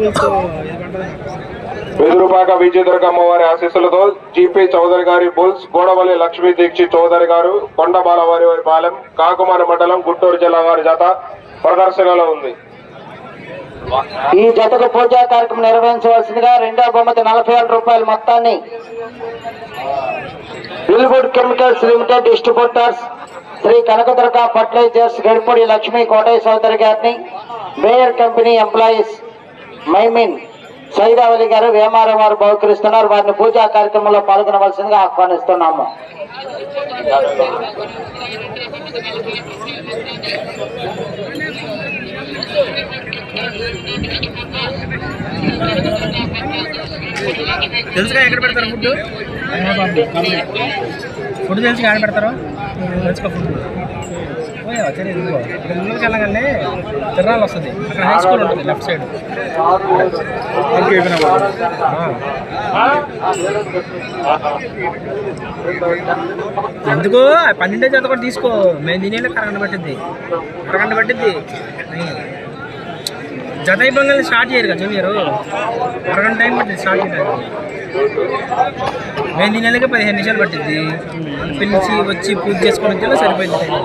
ఇంకేం బుల్స్ వెదురుపాక విజయదుర్గమ్మ ఆశీస్సులతో జీపీ చౌదరి గారి బుల్స్ గోడవల్లి లక్ష్మీ దీక్షిత్ చౌదరి గారు కొండబాల వారి వారి పాలెం కాకుమారి మండలం గుంటూరు జిల్లా వారి జత ప్రదర్శనలో ఉంది. ఈ జతకు పూజా కార్యక్రమం నిర్వహించవలసిందిగా రెండో బహుమతి నలభై ఏడు రూపాయల మొత్తాన్ని Bilwood chemicals limited distributors Sri Kanakadurga fertilizers Gadipudi Lakshmi Kotaiah Chowdary గారిని మేయర్ కంపెనీ ఎంప్లాయీస్ మైమిన్ సైదావలి గారు వేమారం వారు బహుకరిస్తున్నారు. వారిని పూజా కార్యక్రమంలో పాల్గొనవలసిందిగా ఆహ్వానిస్తున్నాము. తెలుసుగా ఎక్కడ పెడతారు ఫుడ్ ఫుడ్ తెలుసుగా ఎక్కడ పెడతారు? తెలుసుగా ఫుడ్ సరే ఇదిగో. ఇక్కడ ముందుకు వెళ్ళగానే తిరణాలు వస్తుంది. అక్కడ హై స్కూల్ ఉంటుంది లెఫ్ట్ సైడ్ ఎందుకు పన్నెండే చేత కూడా తీసుకో. మేము తినేళ్ళకి అరగంట పట్టిద్ది. అరగంట పట్టిద్ది. జత అయిపోగానే స్టార్ట్ చేయరు కదా జూనియర్. అరగంట టైం పట్టింది స్టార్ట్ చేయడానికి. మేము తినేళ్ళకి పదిహేను నిమిషాలు పట్టింది పిలిచి వచ్చి పూజ చేసుకొని వచ్చేలా సరిపోయింది టైం.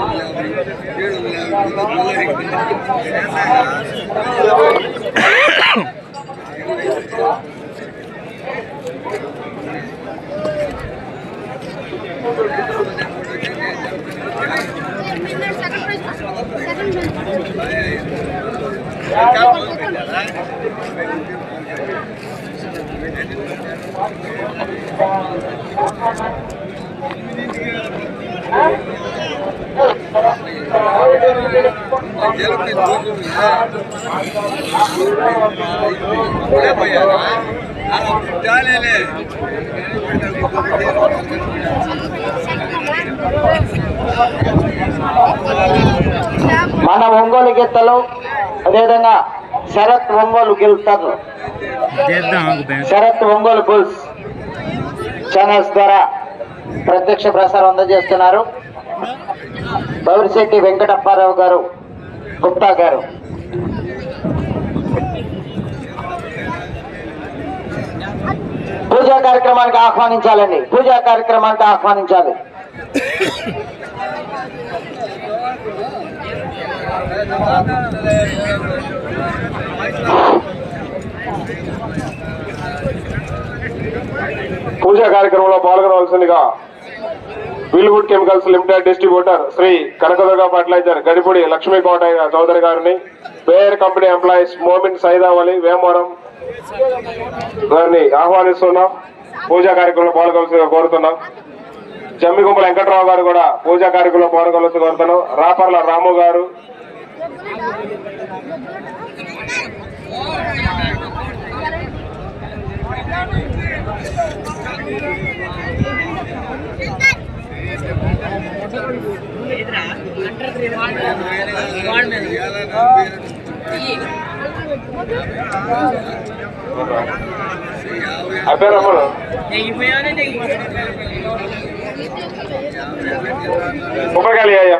మన ఒంగోలు గీతలు అదేవిధంగా శరత్ ఒంగోలు గెలుస్తారు. శరత్ ఒంగోలు బుల్స్ ఛానల్స్ ద్వారా ప్రత్యక్ష ప్రసారం అందజేస్తున్నారు. బౌరిశెట్టి వెంకటప్పారావు గారు గుప్తా గారు. పూజా కార్యక్రమానికి ఆహ్వానించాలండి. పూజా కార్యక్రమానికి ఆహ్వానించాలి. పూజా కార్యక్రమంలో పాల్గొనవలసిందిగా Vilwood chemicals limited distributor Sri Kanakadurga fertilizer Gadipudi Lakshmi Kotaiah Chowdary గారిని Bayer company employees Momin Saidavali Vemavaram గారిని ఆహ్వానిస్తున్నాం. పూజా కార్యక్రమంలో పాల్గొనవలసిందిగా కోరుతున్నాం. జమ్మిగుంపల వెంకట్రావు గారు కూడా పూజా కార్యక్రమంలో పాల్గొనవలసి కోరుతున్నాం. రాపర్ల రాము గారు. అబ్బారమ్మలు ఉపకాలి అయ్యా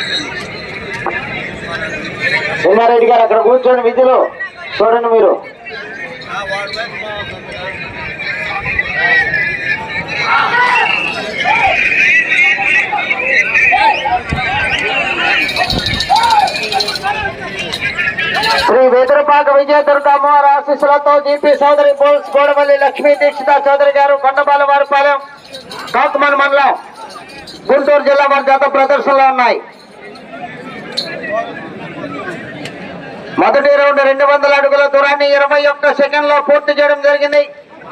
రెడ్డి గారు అక్కడ కూర్చొని విధులు చూడండి మీరు. శ్రీ వెదురుపాక విజయదుర్గ అమ్మవారి ఆశీస్సులతో జీపీ సోదరి పోల్స్ గోడవల్లి లక్ష్మీ దీక్షిత చౌదరి గారు కొండపాల వారిపాలెం కాకుమన్ మండలం గుంటూరు జిల్లా వారి గత ప్రదర్శనలో ఉన్నాయి. మొదటి రౌండ్ రెండు వందల అడుగుల దూరాన్ని ఇరవై ఒక్క సెకండ్లో పూర్తి చేయడం జరిగింది.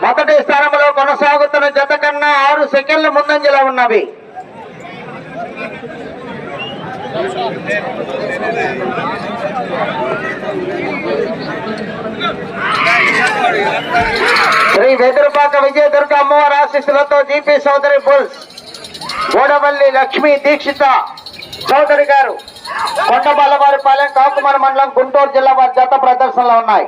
మొదటి స్థానంలో కొనసాగుతున్న జత కన్నా ఆరు సెకండ్లు ముందంజలో ఉన్నవి. శ్రీ వెదురుపాక విజయదుర్గ అమ్మవారి ఆశీస్సులతో జీపీ చౌదరి బుల్స్ గోడవల్లి లక్ష్మీ దీక్షిత చౌదరి గారు. కొండబల్లవారిపాలెం కాకుమర మండలం గుంటూరు జిల్లా వారి జత ప్రదర్శనలో ఉన్నాయి.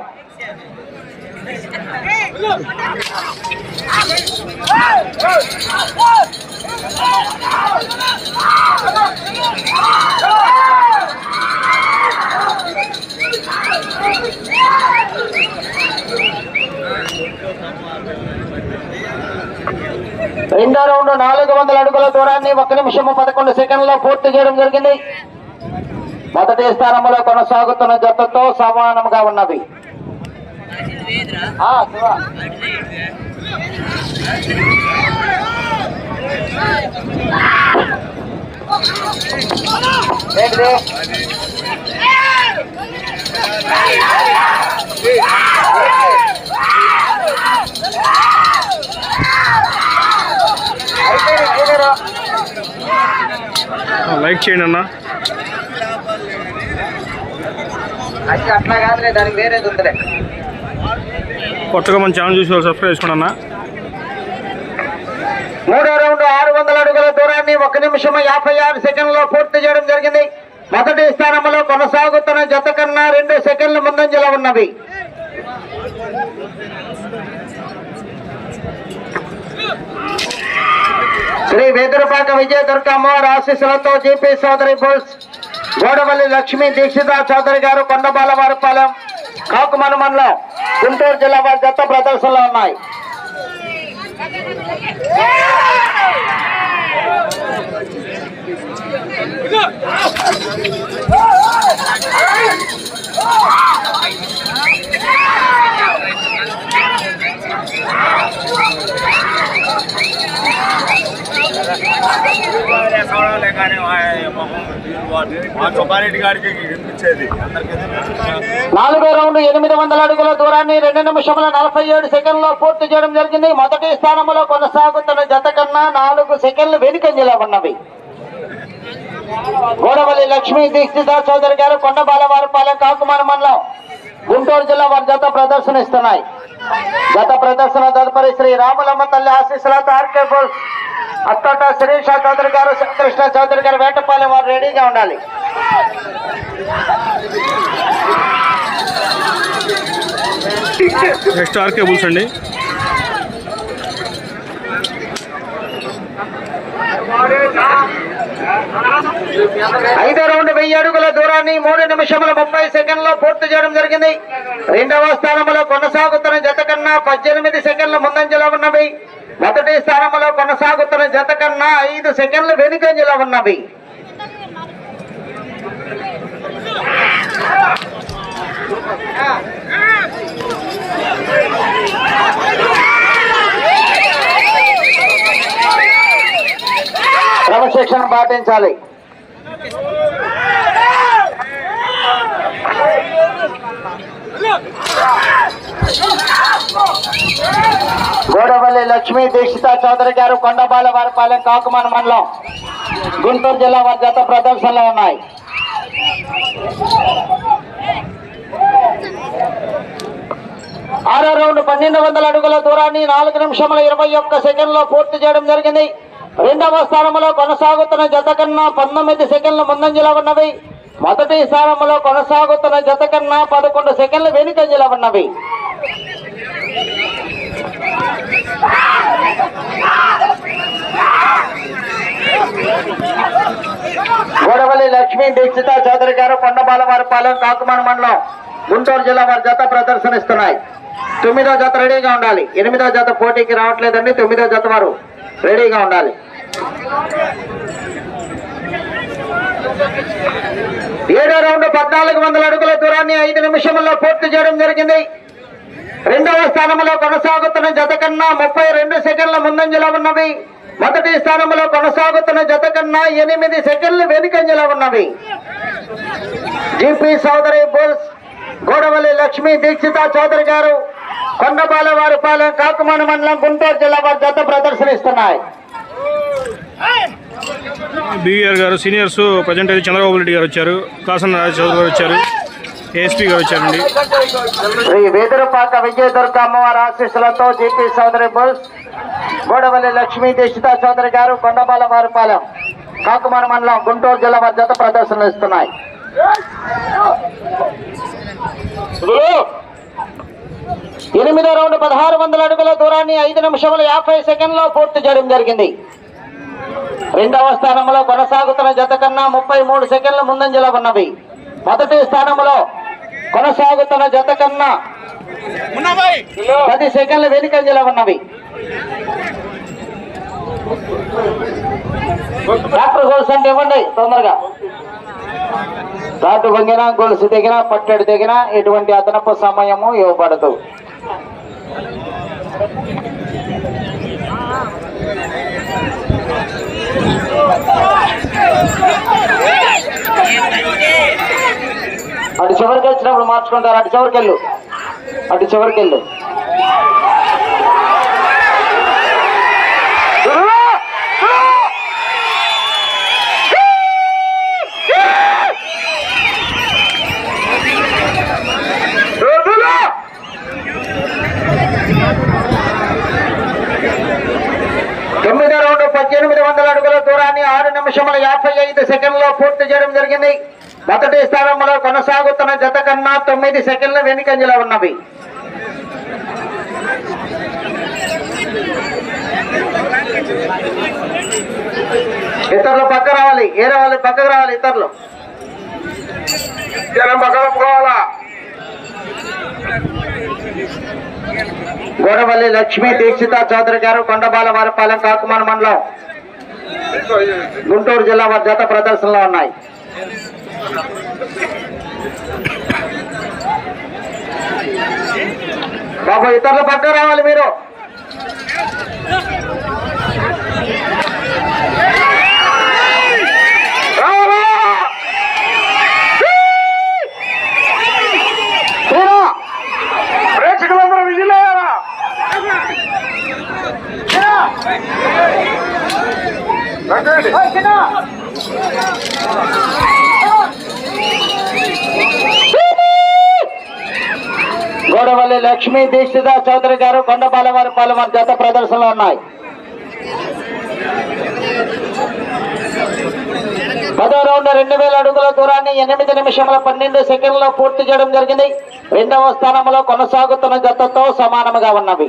రెండో రౌండ్ నాలుగు వందల అడుగుల దూరాన్ని ఒక నిమిషం పదకొండు సెకండ్లో పూర్తి చేయడం జరిగింది. మొదటి స్థానంలో కొనసాగుతున్న జతతో సమానంగా ఉన్నవి లైక్ చేయండి అన్న. అది అట్లా కాదులే దానికి వేరేది ఉందిలే. కొత్తగా మన ఛానల్ చూసి సబ్స్క్రైబ్ చేసుకోండి అన్న మూడో రౌండ్ ఆరు వందల అడుగుల దూరాన్ని ఒక నిమిషం యాభై ఆరు సెకండ్లో పూర్తి చేయడం జరిగింది. మొదటి స్థానంలో కొనసాగుతున్న జత కన్నా రెండు సెకండ్ల ముందంజలో ఉన్నవి. శ్రీ వేదురుపాక విజయ దుర్గ అమ్మవారి ఆశీస్సులతో జీపీ సోదరి బుల్స్ గోడవల్లి లక్ష్మీ దీక్షిత చౌదరి గారు కొండబాల వారిపాలెం కాకుమన మండలం గుంటూరు జిల్లా వారి జత ప్రదర్శనలో ఉన్నాయి. సుబ్బారెడ్డి గారికి వినిపించేది నాలుగో రౌండ్ ఎనిమిది వందల అడుగుల దూరాన్ని రెండు నిమిషముల నలభై ఏడు సెకండ్లో పూర్తి చేయడం జరిగింది. మొదటి స్థానంలో కొనసాగుతున్న జత కన్నా నాలుగు సెకండ్లు వెనుకంజలో ఉన్నవి. గోడవల్లి లక్ష్మీ దీక్షిత చౌదరి గారు కొండబాలవారిపాలెం కాకుమాన మండలం గుంటూరు జిల్లా వారి జత ప్రదర్శన ఇస్తున్నాయి గత ప్రదర్శన తదుపరి శ్రీ రాములమ్మ తల్లి ఆశీస్సులతో ఆర్కే అత్తట శిరీష చౌదరి గారు కృష్ణ చౌదరి గారు వేటపాలెం వారు రెడీగా ఉండాలి. నెక్స్ట్ ఆర్కే బుల్స్ అండి. ఐదో వెయ్యి అడుగుల దూరాన్ని మూడు నిమిషముల ముప్పై సెకండ్లో పూర్తి చేయడం జరిగింది. రెండవ స్థానంలో కొనసాగుతున్న జత కన్నా పద్దెనిమిది సెకండ్ల ముందంజలో ఉన్నవి. మొదటి స్థానంలో కొనసాగుతున్న జత కన్నా ఐదు సెకండ్లు వెనుకంజలో ఉన్నవి. క్రమశిక్షణ పాటించాలి. గోడవల్లి లక్ష్మీ దీక్షిత చౌదరి గారు కొండబాల వారిపాలెం కాకుమాన మండలం. గుంటూరు జిల్లా వారి జత ప్రదర్శనలో ఉన్నాయి. ఆరో రౌండ్ పన్నెండు వందల అడుగుల దూరాన్ని నాలుగు నిమిషముల ఇరవై ఒక్క సెకండ్లో పూర్తి చేయడం జరిగింది. రెండవ స్థానంలో కొనసాగుతున్న జత కన్నా పంతొమ్మిది సెకండ్ల ముందంజలో ఉన్నవి. మొదటి స్థానంలో కొనసాగుతున్న జత కన్నా పదకొండు సెకండ్లు వెనుకంజలో ఉన్నవి గోడవల్లి లక్ష్మీ దీక్షిత చౌదరి గారు కొండబాలవారిపాలెం కాకుమాన మండలం గుంటూరు జిల్లా వారి జత ప్రదర్శనిస్తున్నాయి. తొమ్మిదో జత రెడీగా ఉండాలి. ఎనిమిదో జత పోటీకి రావట్లేదండి. తొమ్మిదో జత వారు రెడీగా ఉండాలి. ఏడో రౌండ్ పద్నాలుగు వందల అడుగుల దూరాన్ని ఐదు నిమిషంలో పూర్తి చేయడం జరిగింది. రెండవ స్థానంలో కొనసాగుతున్న జత కన్నా ముప్పై రెండు సెకండ్ల ముందంజలో ఉన్నవి. మొదటి స్థానంలో కొనసాగుతున్న జత కన్నా ఎనిమిది సెకండ్లు వెనుకంజలో ఉన్నవి. జిపి సోదరి బుల్స్ గోడవల్లి లక్ష్మీ దీక్షిత చౌదరి గారు కొండపాల వారిపాలెం కాకుమాన మండలం గుంటూరు జిల్లా వారి జత ప్రదర్శనిస్తున్నాయి. బీవీఆర్ గారు సీనియర్స్ ప్రజెంట్ అయితే చంద్రబాబు రెడ్డి గారు వచ్చారు కాసన రాజ చౌదరి గారు వచ్చారు ఏఎస్పీ గారు వచ్చారండి. శ్రీ వేదురుపాక విజయదుర్గ అమ్మవారి ఆశీస్సులతో జిపి చౌదరి బుల్స్ గోడవల్లి లక్ష్మీ దీక్షిత చౌదరి గారు కొండపాల వారిపాలెం కాకుమాన మండలం గుంటూరు జిల్లా వారి జత ప్రదర్శనలు ఇస్తున్నాయి. ఎనిమిదో రౌండ్ పదహారు వందల అడుగుల దూరాన్ని ఐదు నిమిషముల యాభై సెకండ్లో పూర్తి చేయడం జరిగింది. రెండవ స్థానంలో కొనసాగుతున్న జత కన్నా ముప్పై మూడు సెకండ్ల ముందంజలో ఉన్నవి మొదటి స్థానంలో కొనసాగుతున్న జత కన్నా పది సెకండ్ల వెనుకంజలో ఉన్నవి. డాక్టర్ గోల్స్ అంటే ఇవ్వండి తొందరగా. రాటు వంగినా గొలుసు తెగినా పట్టడి తెగినా ఎటువంటి అదనపు సమయము ఇవ్వబడదు. అటు చివరికి వచ్చినప్పుడు మార్చుకుంటారు అటు చివరికెళ్ళు అటు చివరికెళ్ళు వెళ్ళు తొమ్మిదో రౌండ్ పద్దెనిమిది వందల అడుగుల దూరాన్ని ఆరు నిమిషముల యాభై ఐదు సెకండ్లో పూర్తి చేయడం జరిగింది. మొదటి స్థానంలో కొనసాగుతున్న జత కన్నా తొమ్మిది సెకండ్ల వెనుకంజలో ఉన్నవి. ఇతరులు పక్క రావాలి ఏరే వాళ్ళు పక్కకు రావాలి ఇతరులు. జనం గోడవల్లి లక్ష్మీ దీక్షిత చౌదరి గారు కొండబాల వారిపాలెం కాకుమాన మండలం. గుంటూరు జిల్లా వారి జత ప్రదర్శనలో ఉన్నాయి. బాబు ఇతరుల పక్క రావాలి మీరు. లక్ష్మీ దీక్షిత చౌదరి గారు కొండపాల వారి పాలెం వారి జత ప్రదర్శనలో ఉన్నాయి. పదో రౌండ్ రెండు వేల అడుగుల దూరాన్ని ఎనిమిది నిమిషముల పన్నెండు సెకండ్లో పూర్తి చేయడం జరిగింది. రెండవ స్థానంలో కొనసాగుతున్న జతతో సమానముగా ఉన్నవి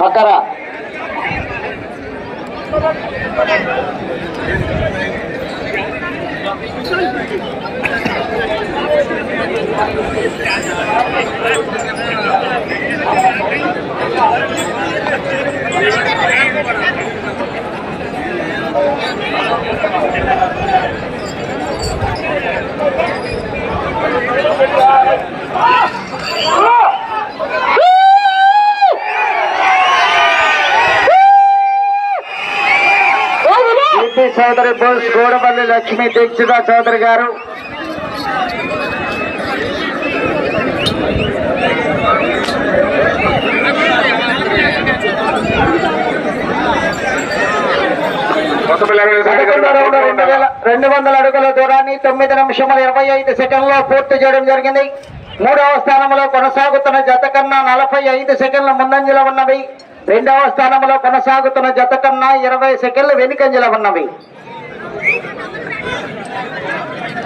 పక్కరా కీర్తి చౌదరి బోస్ గోడపల్లి లక్ష్మీ దీక్షిత చౌదరి గారు మొత్తం పిల్లలు పదకొండో రెండు వేల రెండు వందల అడుగుల దూరాన్ని తొమ్మిది నిమిషముల ఇరవై ఐదు సెకండ్లో పూర్తి చేయడం జరిగింది. మూడవ స్థానంలో కొనసాగుతున్న జత కన్నా నలభై ఐదు సెకండ్ల ముందంజలో ఉన్నవి. రెండవ స్థానంలో కొనసాగుతున్న జత కన్నా ఇరవై సెకండ్లు వెనుకంజలో ఉన్నవి దగ్గర రావాలా, దగ్గర రావాలా విడిగా జర పక్క రావాలా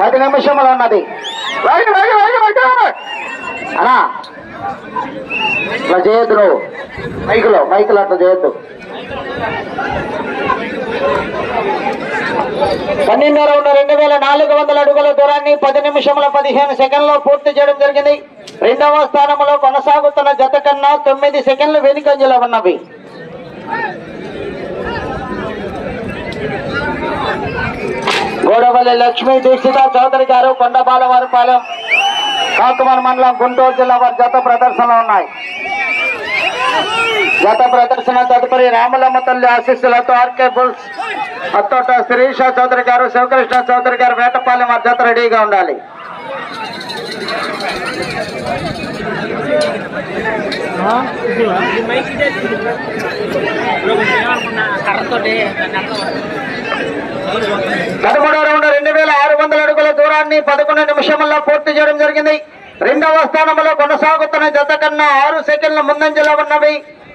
పది నిమిషములు- ఉన్నది. అనా అట్లా చేయొద్దు నువ్వు. మైకులో మైకులో అట్లా చేయొద్దు. పన్నెండు రౌండ్ రెండు వేల నాలుగు వందల అడుగుల దూరాన్ని పది నిమిషముల పదిహేను సెకండ్లో పూర్తి చేయడం జరిగింది. రెండవ స్థానంలో కొనసాగుతున్న జత కన్నా తొమ్మిది సెకండ్లు వెనుకంజలో ఉన్నవి. గోడవల్లి లక్ష్మీ దీక్షిత చౌదరి గారు కొండపాలవారిపాలెం కాకుమార్ మండలం గుంటూరు జిల్లా వారి జత ప్రదర్శనలో ఉన్నాయి. గత ప్రదర్శన తదుపరి రామలమ్మ తల్లి ఆశీస్సులతో ఆర్కే బుల్స్ అత్తోట శిరీష చౌదరి గారు శివకృష్ణ చౌదరి గారు వేటపాలెం అధ్యత రెడీగా ఉండాలి. పదమూడవ పదమూడో రౌండ్ రెండు వేల ఆరు వందల అడుగుల దూరాన్ని పదకొండు నిమిషముల్లో పూర్తి చేయడం జరిగింది. రెండవ స్థానంలో కొనసాగుతున్న జత కన్నా ఆరు సెకండ్ల ముందంజలో ఉన్నవి.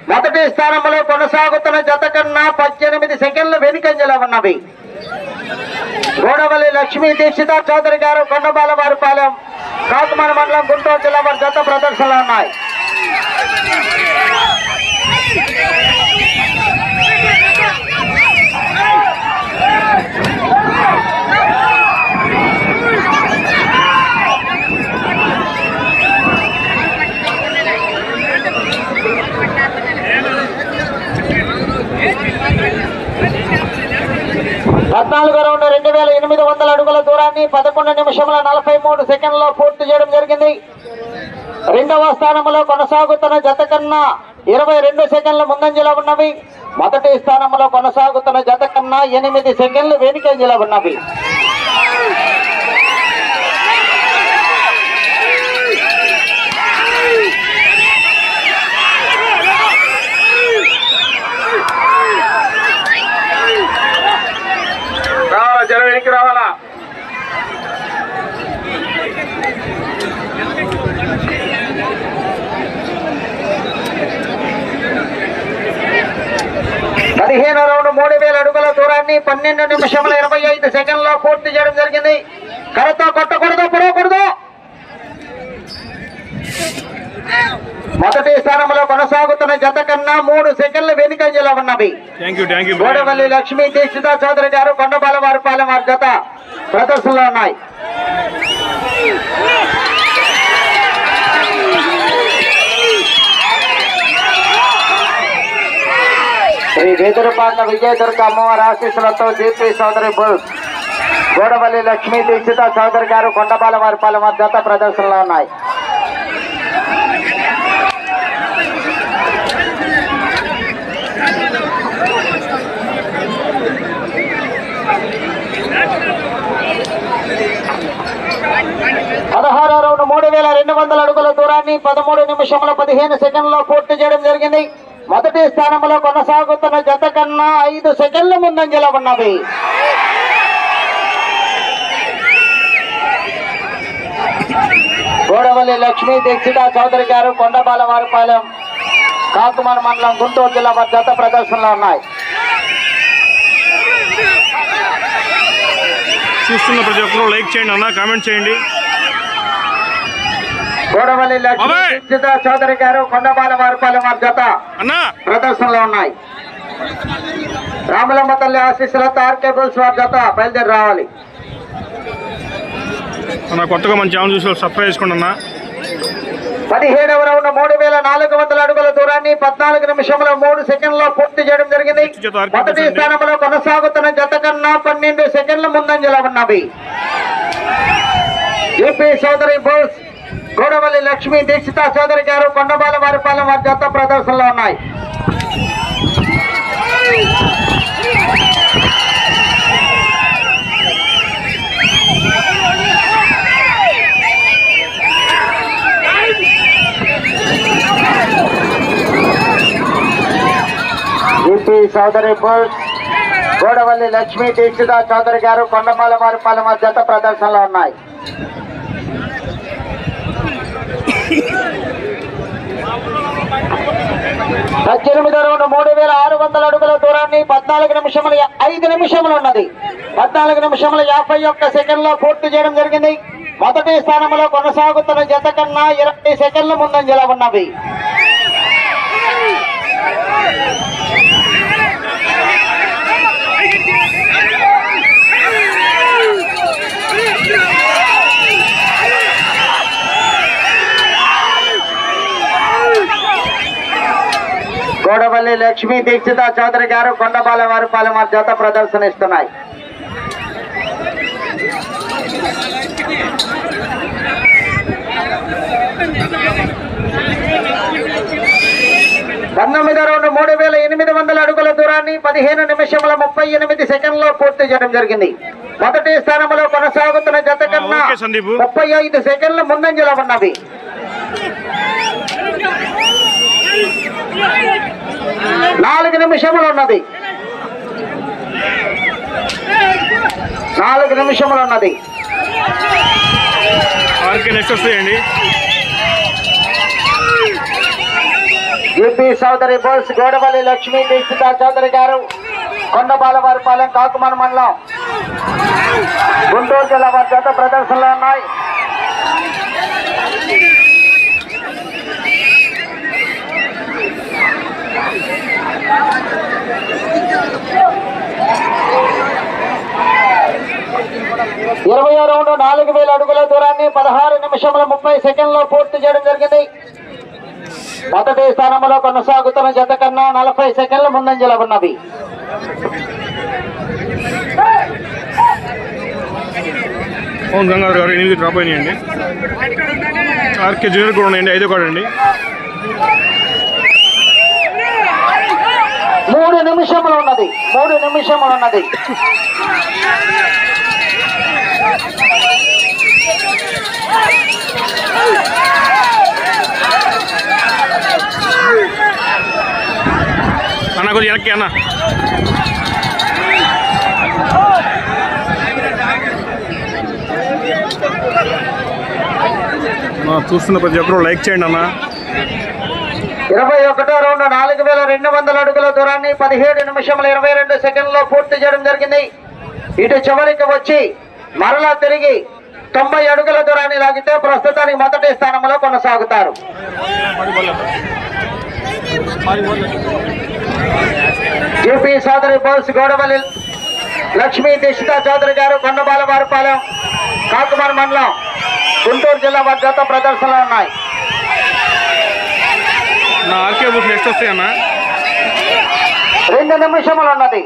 మొదటి స్థానంలో కొనసాగుతున్న జత కన్నా పద్దెనిమిది సెకండ్ల వెనుకంజలో ఉన్నవి. గోడవల్లి లక్ష్మీ దీక్షిత చౌదరి గారు కొండబాల వారిపాలెం కాకుమార మండలం గుంటూరు జిల్లా వారి జత ప్రదర్శనలు ఉన్నాయి. పద్నాలుగో రౌండ్ రెండు వేల ఎనిమిది వందల అడుగుల దూరాన్ని పదకొండు నిమిషముల నలభై మూడు సెకండ్లో పూర్తి చేయడం జరిగింది. రెండవ స్థానంలో కొనసాగుతున్న జత కన్నా ఇరవై రెండు సెకండ్ల ముందంజలో ఉన్నవి. మొదటి స్థానంలో కొనసాగుతున్న జత కన్నా ఎనిమిది సెకండ్లు వెనుకంజలో ఉన్నవి. జనం వెనక్కి రావాలా? పదిహేను రౌండ్ మూడు వేల అడుగుల దూరాన్ని పన్నెండు నిమిషముల ఇరవై ఐదు సెకండ్లో పూర్తి చేయడం జరిగింది. కరతో కొట్టకూడదు పొడవకూడదు. మొదటి స్థానంలో కొనసాగుతున్న జత కన్నా మూడు సెకండ్లు వెనుకంజలో ఉన్నవి గోడవల్లి లక్ష్మీ దీక్షిత చౌదరి గారు కొండబాల వారిపాలెం వారి జత ప్రదర్శనలో ఉన్నాయి. శ్రీ వేదురుపాక విజయదుర్గ అమ్మవారి ఆశీస్సులతో జీపీ చౌదరి బుల్స్ గోడవల్లి లక్ష్మీ దీక్షిత చౌదరి గారు కొండబాల వారిపాలెం వారి జత ప్రదర్శనలో ఉన్నాయి. పదహారో రౌండ్ మూడు వేల రెండు వందల అడుగుల దూరాన్ని పదమూడు నిమిషముల పదిహేను సెకండ్లో పూర్తి చేయడం జరిగింది. మొదటి స్థానంలో కొనసాగుతున్న జత కన్నా ఐదు సెకండ్ల ముందంజలో ఉన్నది. గోడవల్లి లక్ష్మీ దీక్షిత చౌదరి గారు కొండబాల వారిపాలెం కాకుమార్ మండలం గుంటూరు జిల్లా వారి జత ప్రదర్శనలో ఉన్నాయి. చూస్తున్న ప్రతి ఒక్కరూ లైక్ చేయండి అన్న కామెంట్ చేయండి. గోడవల్లి లక్ష్మీ చౌదరి గారు కొండబాల వారిపాలెం వారి జత ప్రదర్శనలో ఉన్నాయి. రామలమ్మ తల్లి ఆశీస్సులతో ఆర్కే బుల్స్ వారి జత బయలుదేరి రావాలి. కొత్తగా మన ఛానల్ చూసి సబ్స్క్రైబ్ చేసుకోండి అన్న. పదిహేడవ రౌండ్ మూడు వేల నాలుగు వందల అడుగుల దూరాన్ని పద్నాలుగు నిమిషముల మూడు సెకండ్ల పూర్తి చేయడం జరిగింది. మొదటి బుల్స్. స్థానంలో కొనసాగుతున్న జత కన్నా పన్నెండు సెకండ్ల ముందంజలో ఉన్నవి. యూపీ సోదరి బోస్ గోడవల్లి లక్ష్మీ దీక్షిత చౌదరి గారు కొండబాల వారిపాలెం వారి జత ప్రదర్శనలో ఉన్నాయి. ఈపీ సోదరి గోడవల్లి లక్ష్మీ దీక్షిత చౌదరి గారు కొండమాల వారిపాలెం వారి జత ప్రదర్శనలో ఉన్నాయి. పద్దెనిమిది రెండు మూడు వేల ఆరు వందల అడుగుల దూరాన్ని పద్నాలుగు నిమిషముల ఐదు నిమిషములు ఉన్నది. పద్నాలుగు నిమిషముల యాభై ఒక్క సెకండ్లో పూర్తి చేయడం జరిగింది. మొదటి స్థానంలో కొనసాగుతున్న జత కన్నా ఇరవై సెకండ్ల ముందంజలో ఉన్నవి. గోడవల్లి లక్ష్మీ దీక్షిత చౌదరి గారు కొండబాల వారి పాలెం జత ప్రదర్శన ఇస్తున్నాయి పంతొమ్మిది రెండు మూడు వేల ఎనిమిది వందల అడుగుల దూరాన్ని పదిహేను నిమిషముల ముప్పై ఎనిమిది సెకండ్లో పూర్తి చేయడం జరిగింది. మొదటి స్థానంలో కొనసాగుతున్న జత కన్నా. ముప్పై ఐదు సెకండ్ల ముందంజలో ఉన్నవి. నాలుగు నిమిషములు ఉన్నది. నాలుగు నిమిషములు ఉన్నది. యూపీ చౌదరి బోల్స్ గోడవల్లి లక్ష్మీ దీక్షిత చౌదరి గారు కొండబాలవారిపాలెం కాకుమాన మండలం. గుంటూరు జిల్లా వారి జత ప్రదర్శనలో ఉన్నాయి. ఇరవై రౌండ్ నాలుగు వేల అడుగుల దూరాన్ని పదహారు నిమిషముల ముప్పై సెకండ్లో పూర్తి చేయడం జరిగింది. మొదటి స్థానంలో కొనసాగుతున్న జత కన్నా నలభై సెకండ్ల ముందంజలో ఉన్నవి ఓం గంగాధర్ గారు ఎనిమిది డ్రాప్ అయినాయండి. ఆర్కే జూనియర్ కూడా ఉన్నాయండి ఐదో కార్డు అండి. మూడు నిమిషములు ఉన్నది మూడు నిమిషములు ఉన్నది. అన్న కొద్దిగా వెనక్కి అన్న చూస్తున్న ప్రతి ఒక్కరు లైక్ చేయండి అన్న. ఇరవై ఒకటో రౌండ్ నాలుగు వేల రెండు వందల అడుగుల దూరాన్ని పదిహేడు నిమిషముల ఇరవై రెండు సెకండ్లో పూర్తి చేయడం జరిగింది. ఇటు చివరికి వచ్చి మరలా తిరిగి తొంభై అడుగుల దూరాన్ని లాగితే ప్రస్తుతానికి మొదటి స్థానంలో కొనసాగుతారు. యూపీ సోదరి బోల్స్ గోడవల్లి లక్ష్మీ దీక్షిత చౌదరి గారు కొండబాల వారిపాలెం కాకుమార్ మండలం గుంటూరు జిల్లా జత ప్రదర్శనలో ఉన్నాయి. రెండు నిమిషములు ఉన్నది.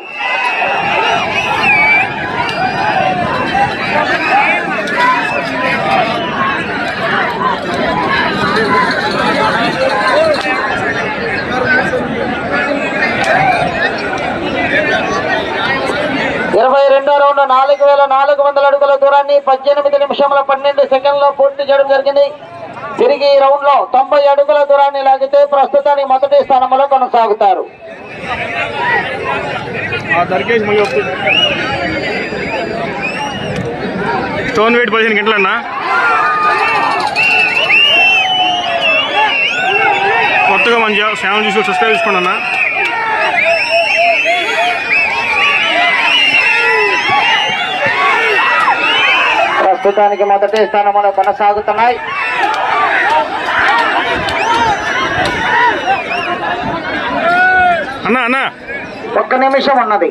ఇరవై రెండో రౌండ్ నాలుగు వేల నాలుగు వందల అడుగుల దూరాన్ని పద్దెనిమిది నిమిషముల పన్నెండు సెకండ్లో పూర్తి చేయడం జరిగింది. తిరిగి ఈ రౌండ్లో తొంభై అడుగుల దూరాన్ని లాగితే ప్రస్తుతానికి మొదటి స్థానంలో కొనసాగుతారు. స్టోన్ వెయిట్ పదిహేను గంటలన్నా? కొత్తగా మంచిగా ఛానల్ చూసి సబ్స్క్రైబ్ చేసుకోండి అన్నా ప్రస్తుతానికి మొదటి స్థానంలో కొనసాగుతున్నాయి. అన్న అన్న. ఒక్క నిమిషం ఉన్నది.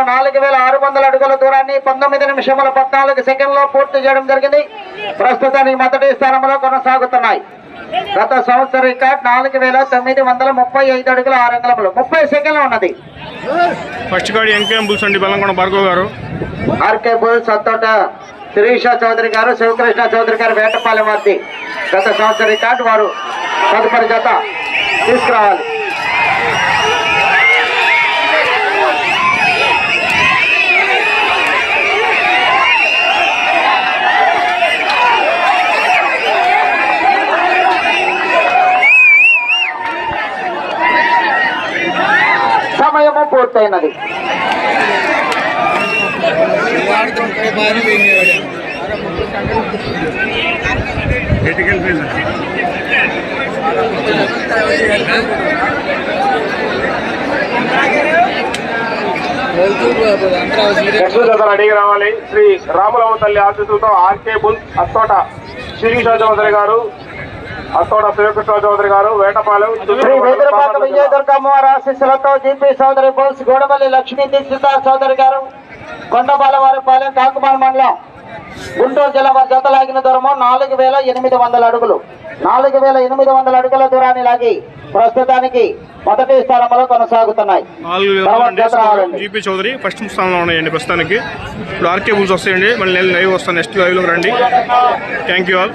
రౌండ్ నాలుగు వేల ఆరు వందల అడుగుల దూరాన్ని పంతొమ్మిది నిమిషముల పద్నాలుగు సెకండ్లో పూర్తి చేయడం జరిగింది. ప్రస్తుతానికి మొదటి స్థానంలో కొనసాగుతున్నాయి. గత సంవత్సరం రికార్డ్ నాలుగు వేల తొమ్మిది వందల ముప్పై ఐదు అడుగుల ఆరు అంగుళములు. ముప్పై సెకండ్లు ఉన్నది. ఫస్ట్ గాడి ఎంకేఎం బుల్స్ అండి బెల్లంకొండ భార్గవ్ గారు. ఆర్కే బుల్ సత్తోట శిరీష చౌదరి గారు శివకృష్ణ చౌదరి గారు వేటపాలెం వారి గత సంవత్సరం రికార్డు వారు తదుపరి జత తీసుకురావాలి. పూర్తయినది. అడిగి రావాలి. శ్రీ రాములమ్మ తల్లి ఆశీస్సులతో ఆర్కే బుల్ అత్తోట శిరీష చౌదరి గారు అత్తోట శివకృష్ణ చౌదరి గారు వేటపాలెం శ్రీ వెదురుపాక విజయదుర్గమ్మవారి ఆశీస్సులతో జీపీ సోదరి బోల్స్ గోడవల్లి లక్ష్మీ దీక్షిత చౌదరి గారు కొండపాల వారి పాలెం కాకుమాల మండలం గుంటూరు జిల్లా వారి జత లాగిన దూరము నాలుగు వేల ఎనిమిది వందల అడుగులు. నాలుగు వేల ఎనిమిది వందల అడుగుల దూరాన్ని లాగి ప్రస్తుతానికి మొదటి స్థానంలో కొనసాగుతున్నాయి. జీపీ చౌదరి ఫస్ట్ స్థానంలో ఉన్నాయండి ప్రస్తుతానికి. ఇప్పుడు ఆర్కే బుల్స్ వస్తాయండి. మళ్ళీ నేను లైవ్ వస్తాను. నెక్స్ట్ లైవ్లోకి రండి. Thank you all